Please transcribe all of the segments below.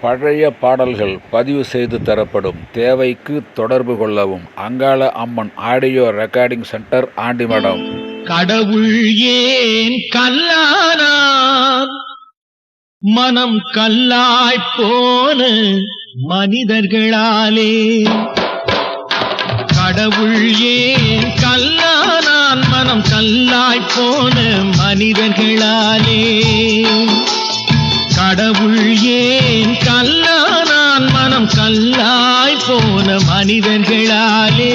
பழைய பாடல்கள் பதிவு செய்து தரப்படும் தேவைக்கு தொடர்பு கொள்ளவும். Angala Amman audio recording centre Andimadam. கடவுள் ஏன் கல்லானார்? மனம் கல்லாய் போன மனிதர்களாலே. கடவுள் ஏன் கல்லானான் மனம் கல்லாய் போன மனிதர்களாலே. கடவுள் ஏன் கல்லா நான் மனம் கல்லாய் போன மனிதர்களாலே?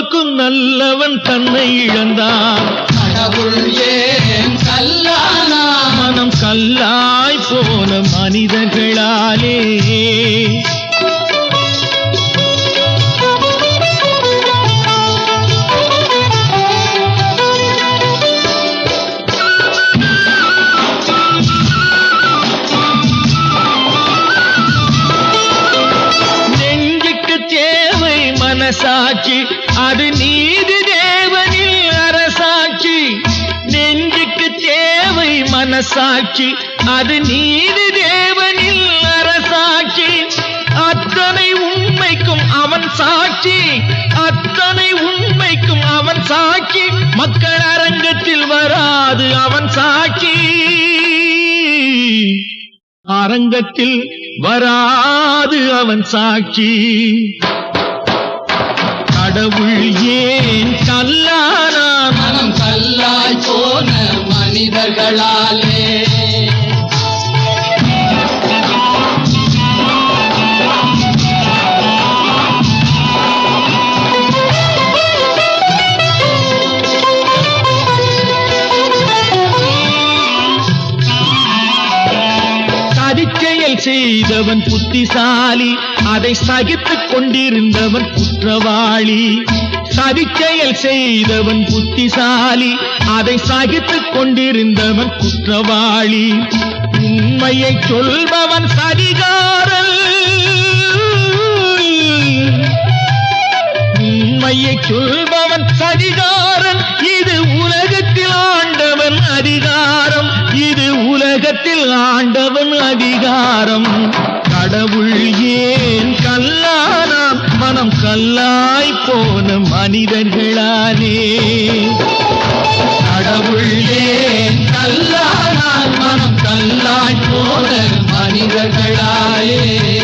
எல்லோர்க்கும் நல்லவன் தன்னை இழந்தான். கடவுள் ஏன் கல்லானா மனம் கல்லாய் போன மனிதர்களாலே. மனசாட்சி அது நீதி தேவனில் அரசாட்சி. நெஞ்சுக்கு தேவை மனசாட்சி. அது நீதி தேவனில் அரசாட்சி. அத்தனை உண்மைக்கும் அவன் சாட்சி. அத்தனை உண்மைக்கும் அவன் சாட்சி. மக்கள் அரங்கத்தில் வராது அவன் சாட்சி. அரங்கத்தில் வராது அவன் சாட்சி. கடவுள் ஏன் கல்லானான் மனம் கல்லாய் போன மனிதர்களாலே. செயல் செய்தவன் புத்திசாலி அதை சகித்துக் கொண்டிருந்தவன் குற்றவாளி. சதிச்செயல் செய்தவன் புத்திசாலி அதை சகித்துக் கொண்டிருந்தவன் குற்றவாளி. உண்மையை சொல்பவன் சதிகாரல். உண்மையை சொல்பவன் சதிகாரன் இது உலகத்தில் ஆண்டவன் அதிகாரம். இது உலகத்தில் ஆண்ட கல்லாரம் கடவுள் ஏன் கல்லானாம் மனம் கல்லாய் போன மனிதர்களாலே. கடவுள் ஏன் கல்லானா மனம் கல்லாய் போன மனிதர்களாலே.